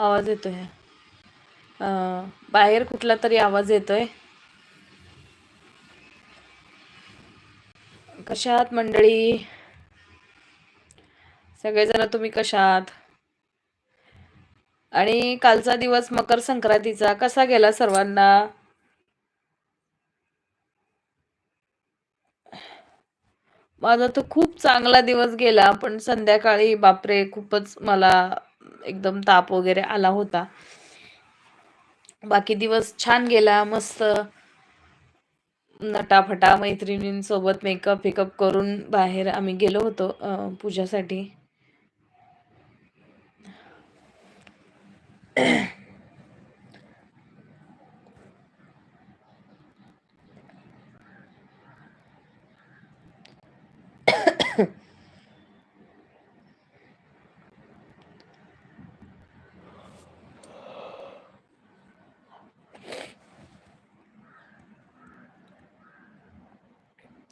आवाज येतोय. आहे बाहेर कुठला तरी आवाज येतोय. कशा कशात मंडळी? सगळेजण तुम्ही कशा आणि कालचा दिवस मकर संक्रांतीचा कसा गेला सर्वांना? माझा तर खूप चांगला दिवस गेला पण संध्याकाळी बापरे खूपच मला एकदम ताप वगैरे आला होता. बाकी दिवस छान गेला मस्त. नटाफटा मैत्रिणींसोबत मेकअप फेकअप करून बाहेर आम्ही गेलो होतो पूजासाठी.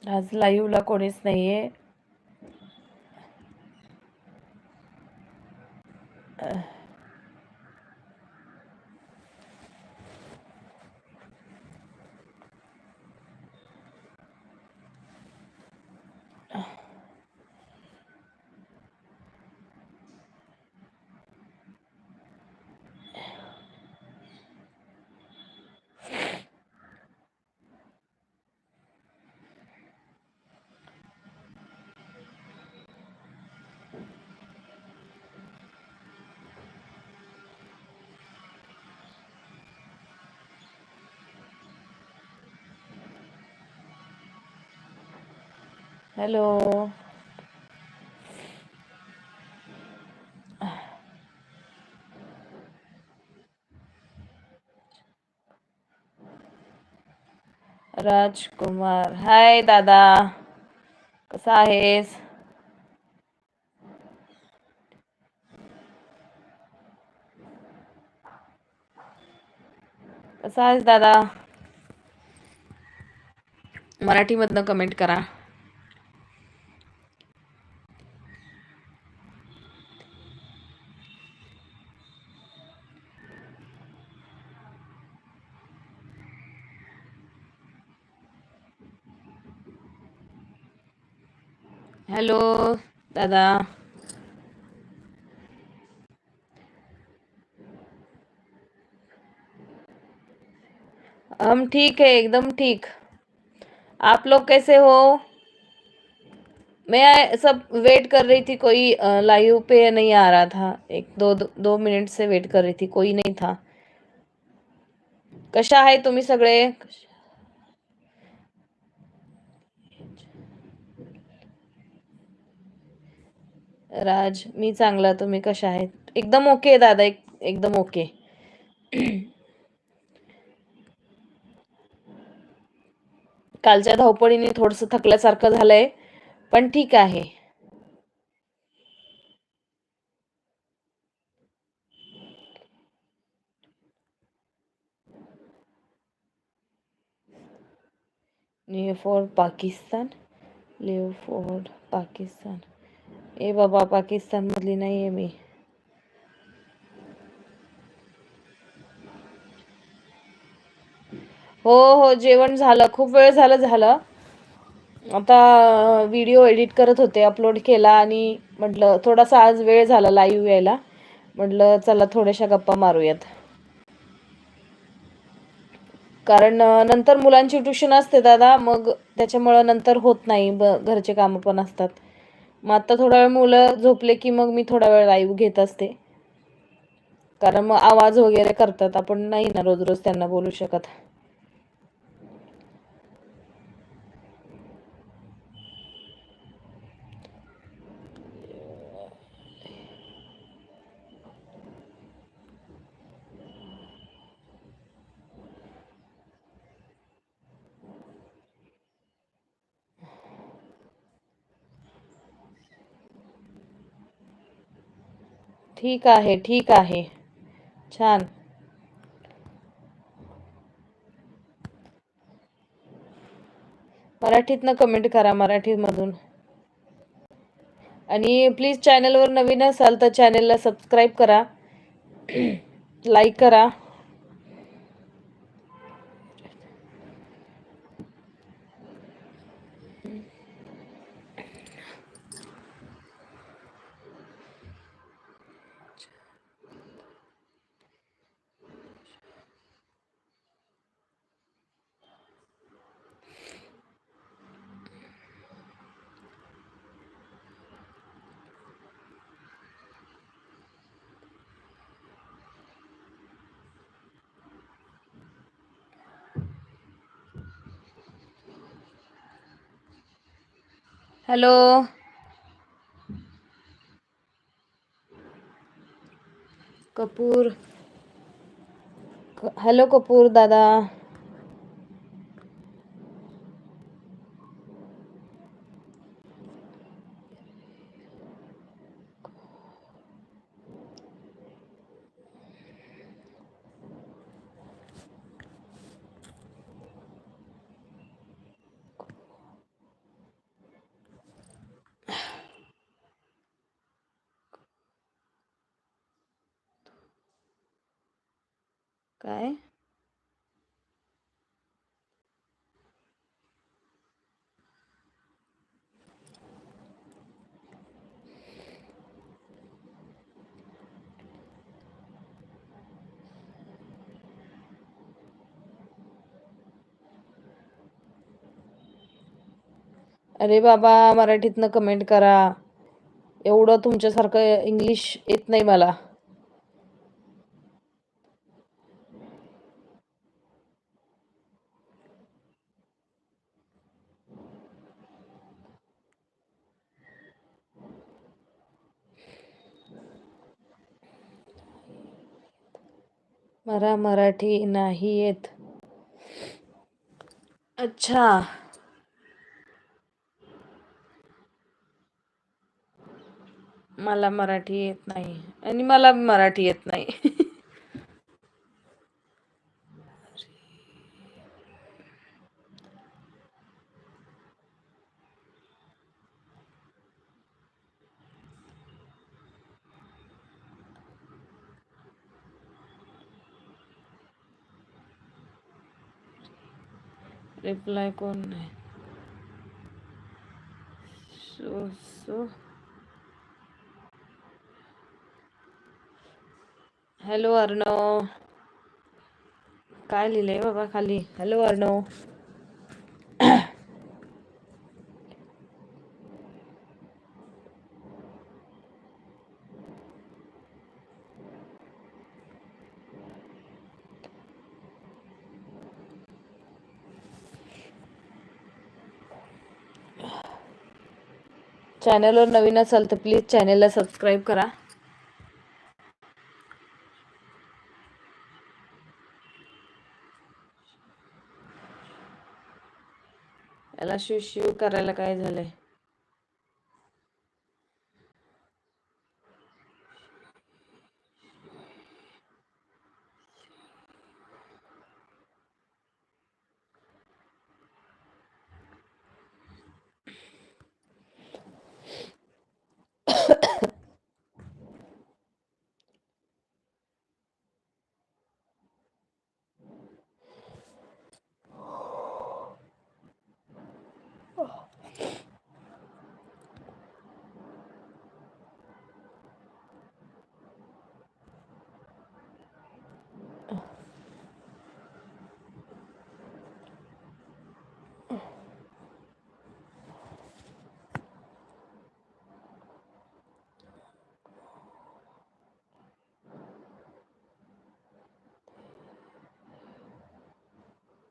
आज लाईव्हला कोणीच नाहीये. हॅलो। राजकुमार। हाय दादा। कसा आहेस? कसा आहेस दादा? मराठीमधनं कमेंट करा. हॅलो दादा। हम ठीक है एकदम ठीक। आप लोग कैसे हो? मैं सब वेट कर रही थी कोई लाइव पे नहीं आ रहा था। एक दो दो, दो मिनिट से वेट कर रही थी कोई नहीं था। कशा आहे तुम्ही सगळे? राज मी चांगला तुम्ही कशा आहेत? एकदम ओके दादा एक, एकदम ओके कालच्या धावपळीने थोडस थकल्यासारखं झालंय पण ठीक आहे. Live for Pakistan live for Pakistan ए बाबा पाकिस्तान मधली नाहीये मी. हो हो जेवण झालं. खूप वेळ झालं झालं. आता व्हिडिओ एडिट करत होते अपलोड केला आणि म्हटलं थोडासा आज वेळ झाला लाईव्ह यायला. म्हटलं चला थोड्याशा गप्पा मारूयात. कारण नंतर मुलांची ट्युशन असते दादा मग त्याच्यामुळं नंतर होत नाही ब घरचे कामं पण असतात. मग आता थोडा वेळ मुलं झोपले की मग मी थोडा वेळ लाईव्ह घेत असते. कारण मग आवाज वगैरे करतात. आपण नाही ना रोज रोज त्यांना बोलू शकत. ठीक आहे ठीक आहे. छान. मराठीतनं कमेंट करा मराठीमधून. आणि प्लीज चॅनलवर नवीन असाल तर चॅनलला सबस्क्राईब करा. लाईक करा. हॅलो. कपूर. क- हॅलो कपूर दादा. काय अरे बाबा मराठीतनं कमेंट करा. एवढं तुमच्यासारखं इंग्लिश येत नाही मला. मला मराठी नाही येत. अच्छा. मला मराठी येत नाही आणि मला मराठी येत नाही. रिप्लाय कोण नाही. So so. हॅलो अर्णव. काय लिहिलंय बाबा खाली? हॅलो अर्णव. चॅनलवर नवीन असाल तर प्लीज चॅनलला सबस्क्राईब करा. याला शिव शिव करायला काय झालंय?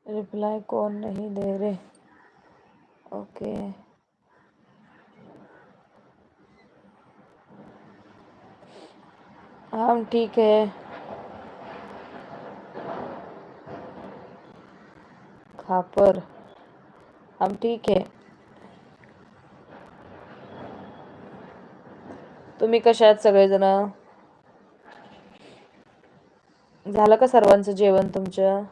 रिप्लाय कौन नहीं दे रहे? ओके। हम ठीक है। खापर। हम ठीक आहे तुम्ही कशा आहात सगळेजण? झालं का सर्वांचं जेवण तुमचं?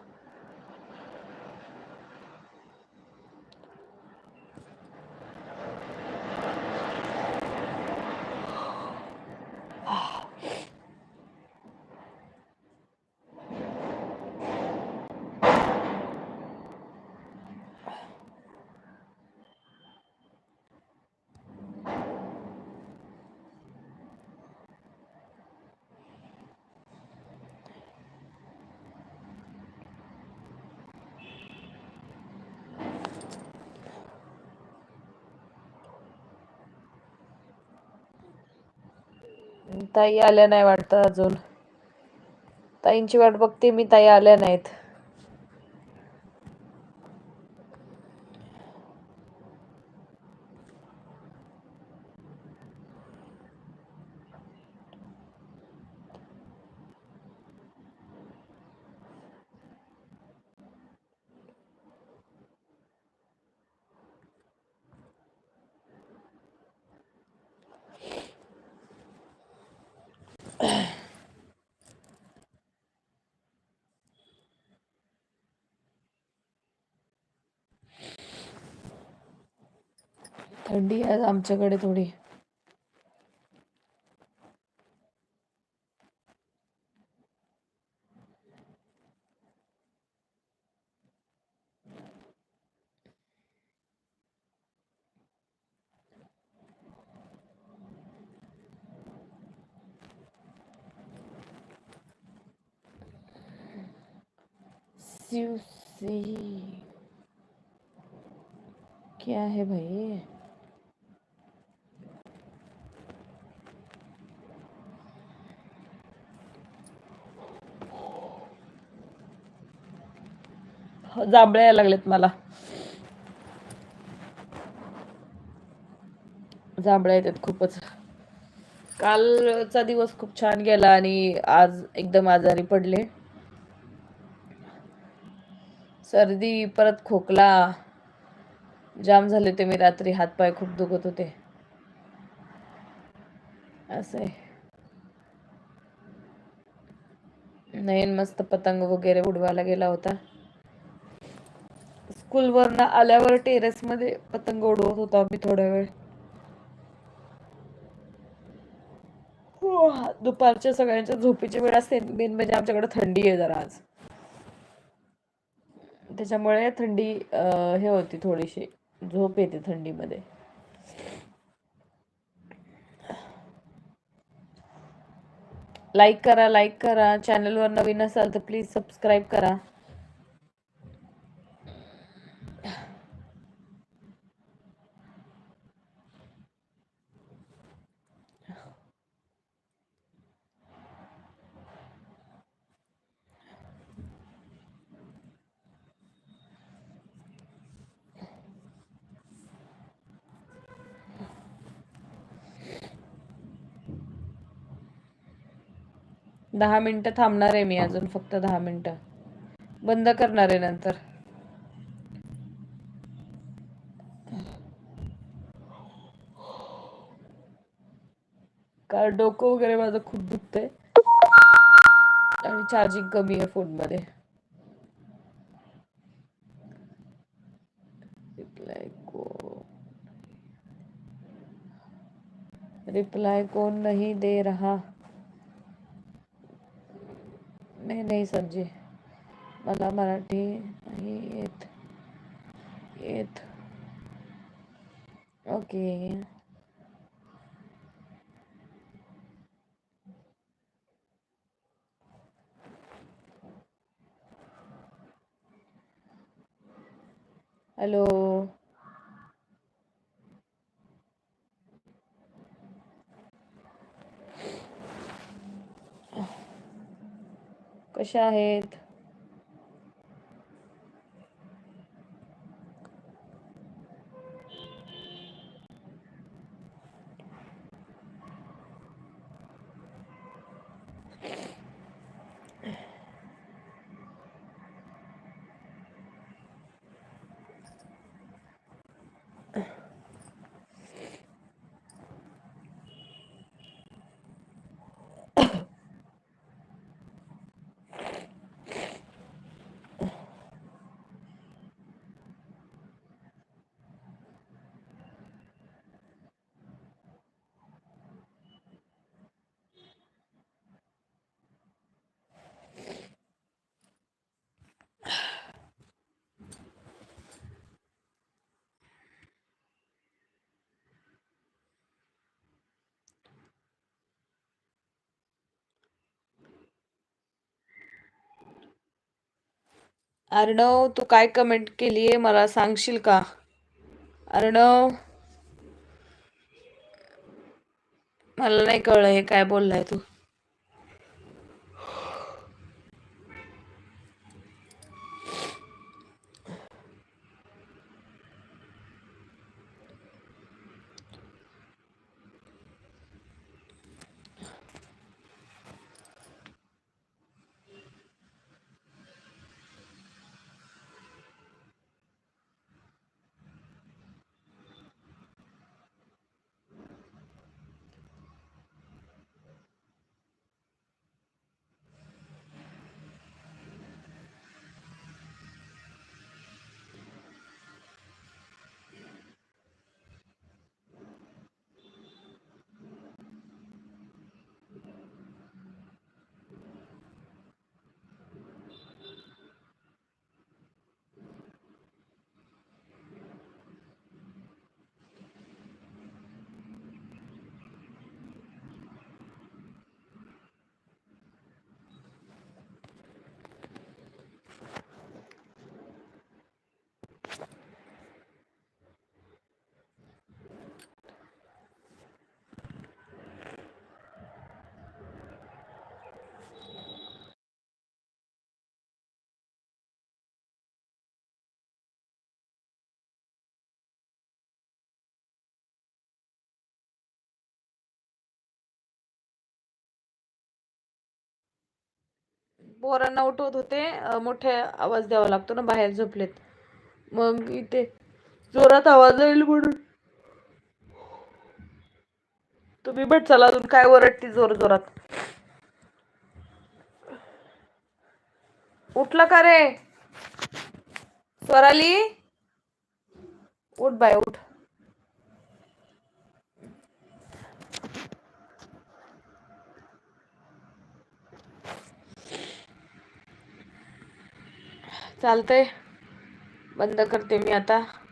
ताई आल्या नाही वाटतं अजून. ताईंची वाट बघते मी ताई आल्या नाहीत. थंडी आहे आमच्याकडे थोडी. स्यूसी क्या है भाई? जांभळ्या यायला लागलेत मला. जांभळ्या येतात खूपच. कालचा दिवस खूप छान गेला आणि आज एकदम आजारी पडले. सर्दी परत खोकला. जाम झाले ते मी रात्री हातपाय खूप दुखत होते. असं आहे. नयन मस्त पतंग वगैरे उडवायला गेला होता. स्कूलवरनं आल्यावर टेरेस मध्ये पतंग उडवत होतो आम्ही थोडा वेळ. हो, दुपारच्या सगळ्यांच्या झोपेची वेळ असते. मेन म्हणजे आमच्याकडे थंडी आहे जरा आज. त्याच्यामुळे थंडी हे होती थोडीशी. झोप येते थंडीमध्ये. लाईक करा लाईक करा. चॅनलवर नवीन असाल तर प्लीज सबस्क्राईब करा. दहा मिनिटं थांबणार आहे मी अजून फक्त दहा मिनिटं. बंद करणार आहे नंतर. कारण डोकं वगैरे माझं खूप दुखतंय. आणि चार्जिंग कमी आहे फोनमध्ये. रिप्लाय को रिप्लाय कौन नहीं दे रहा. मैं नहीं समझे। मला मराठी नाही येत येत ओके। हॅलो। कशा आहेत? अर्णव तू काय कमेंट केली आहे मला सांगशील का? अर्णव? मला नाही कळलं हे काय बोललाय तू. पोरांना उठवत होते मोठे आवाज द्यावा लागतो ना बाहेर झोपलेत. मग इथे जोरात आवाज येईल म्हणून. तुम्ही भेट चला अजून काय ओरडते जोर जोरात. उठला का रे? स्वराली? उठ बाय उठ. चालतंय. बंद करते मी आता.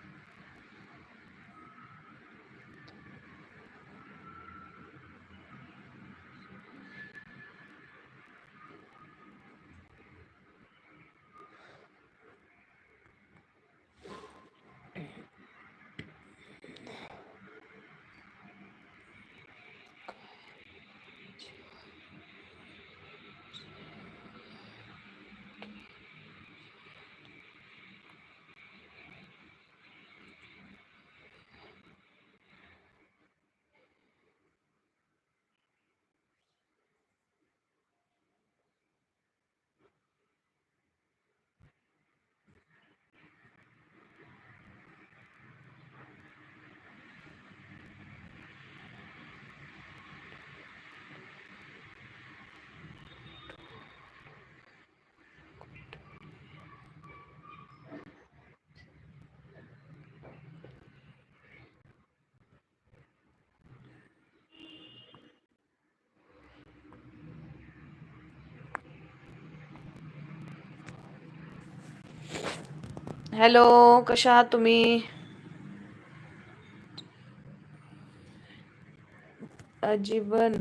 हॅलो कशा आहात तुम्ही? अजीबन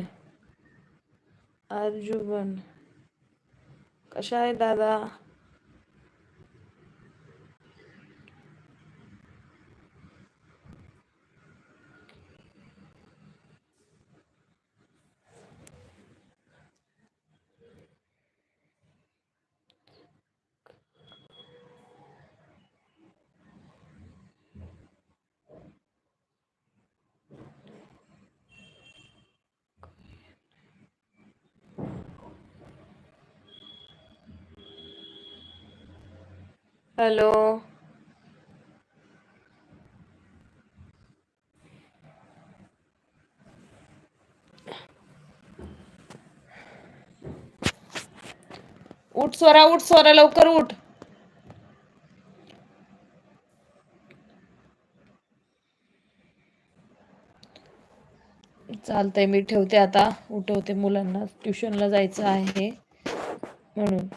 अर्जुबन कशा आहे दादा? हॅलो. उठ स्वरा उठ स्वरा लवकर उठ. चालतंय मी ठेवते आता. उठवते मुलांना. ट्युशनला जायचं आहे म्हणून.